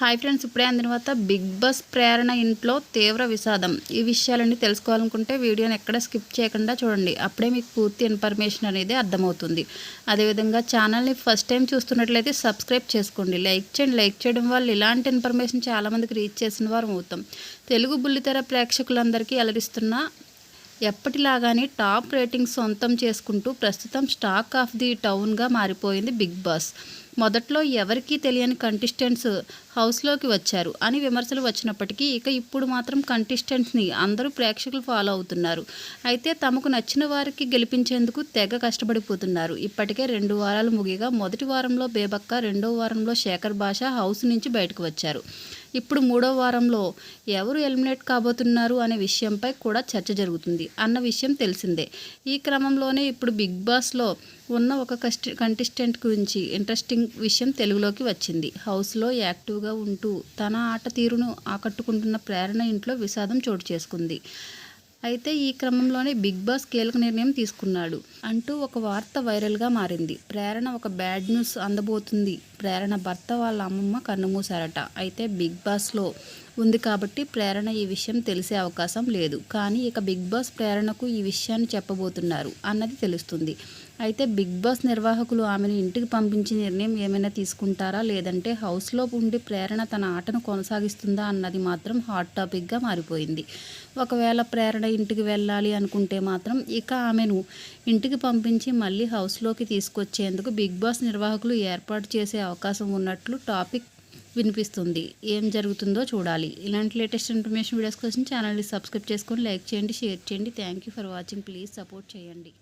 Hi friends ఇప్పుడే అందిన తర్వాత బిగ్ బాస్ ప్రేరణ ఇంట్లో తీవ్ర విషాదం. ఈ విషయాలన్నీ తెలుసుకోవాలనుకుంటే వీడియోని ఎక్కడ స్కిప్ చేయకుండా చూడండి. అప్పుడే మీకు పూర్తి ఇన్ఫర్మేషన్ అనేది అర్థమవుతుంది. అదేవిధంగా ఛానల్ని ఫస్ట్ టైం చూస్తున్నట్లయితే సబ్స్క్రైబ్ చేసుకోండి. లైక్ చేయండి. లైక్ చేయడం వల్ల ఇలాంటి ఇన్ఫర్మేషన్ చాలామందికి రీచ్ చేసిన వారు అవుతాం. తెలుగు బుల్లితెర ప్రేక్షకులందరికీ అలరిస్తున్న ఎప్పటిలాగానే టాప్ రేటింగ్ సొంతం చేసుకుంటూ ప్రస్తుతం స్టాక్ ఆఫ్ ది టౌన్గా మారిపోయింది బిగ్ బాస్. మొదట్లో ఎవరికీ తెలియని కంటెస్టెంట్స్ హౌస్లోకి వచ్చారు అని విమర్శలు వచ్చినప్పటికీ ఇక ఇప్పుడు మాత్రం కంటెస్టెంట్స్ని అందరూ ప్రేక్షకులు ఫాలో అవుతున్నారు. అయితే తమకు నచ్చిన వారికి గెలిపించేందుకు తెగ కష్టపడిపోతున్నారు. ఇప్పటికే రెండు వారాలు ముగిగా మొదటి వారంలో బేబక్క రెండో వారంలో శేఖర్ భాష హౌస్ నుంచి బయటకు వచ్చారు. ఇప్పుడు మూడో వారంలో ఎవరు ఎలిమినేట్ కాబోతున్నారు అనే విషయంపై కూడా చర్చ జరుగుతుంది అన్న విషయం తెలిసిందే. ఈ క్రమంలోనే ఇప్పుడు బిగ్ బాస్లో ఉన్న ఒక కస్ట కంటెస్టెంట్ గురించి ఇంట్రెస్టింగ్ విషయం తెలుగులోకి వచ్చింది. హౌస్లో యాక్టివ్గా ఉంటూ తన ఆట తీరును ఆకట్టుకుంటున్న ప్రేరణ ఇంట్లో విషాదం చోటు చేసుకుంది. అయితే ఈ క్రమంలోనే బిగ్ బాస్ కీలక నిర్ణయం తీసుకున్నాడు. అంటూ ఒక వార్త వైరల్గా మారింది. ప్రేరణ ఒక బ్యాడ్ న్యూస్ అందబోతుంది. ప్రేరణ భర్త వాళ్ళ అమ్మమ్మ కన్నుమూశారట. అయితే బిగ్ బాస్లో ఉంది కాబట్టి ప్రేరణ ఈ విషయం తెలిసే అవకాశం లేదు. కానీ ఇక బిగ్ బాస్ ప్రేరణకు ఈ విషయాన్ని చెప్పబోతున్నారు అన్నది తెలుస్తుంది. అయితే బిగ్ బాస్ నిర్వాహకులు ఆమెను ఇంటికి పంపించే నిర్ణయం ఏమైనా తీసుకుంటారా? లేదంటే హౌస్లో ఉండి ప్రేరణ తన ఆటను కొనసాగిస్తుందా అన్నది మాత్రం హాట్ టాపిక్గా మారిపోయింది. ఒకవేళ ప్రేరణ ఇంటికి వెళ్ళాలి అనుకుంటే మాత్రం ఇక ఆమెను ఇంటికి పంపించి మళ్ళీ హౌస్లోకి తీసుకొచ్చేందుకు బిగ్ బాస్ నిర్వాహకులు ఏర్పాటు చేసే అవకాశం ఉన్నట్లు టాపిక్ వినిపిస్తుంది. ఏం జరుగుతుందో చూడాలి. ఇలాంటి లేటెస్ట్ ఇన్ఫర్మేషన్ వీడియోస్ కోసం ఛానల్ని సబ్స్క్రైబ్ చేసుకొని లైక్ చేయండి షేర్ చేయండి. Thank you for watching. Please support చేయండి.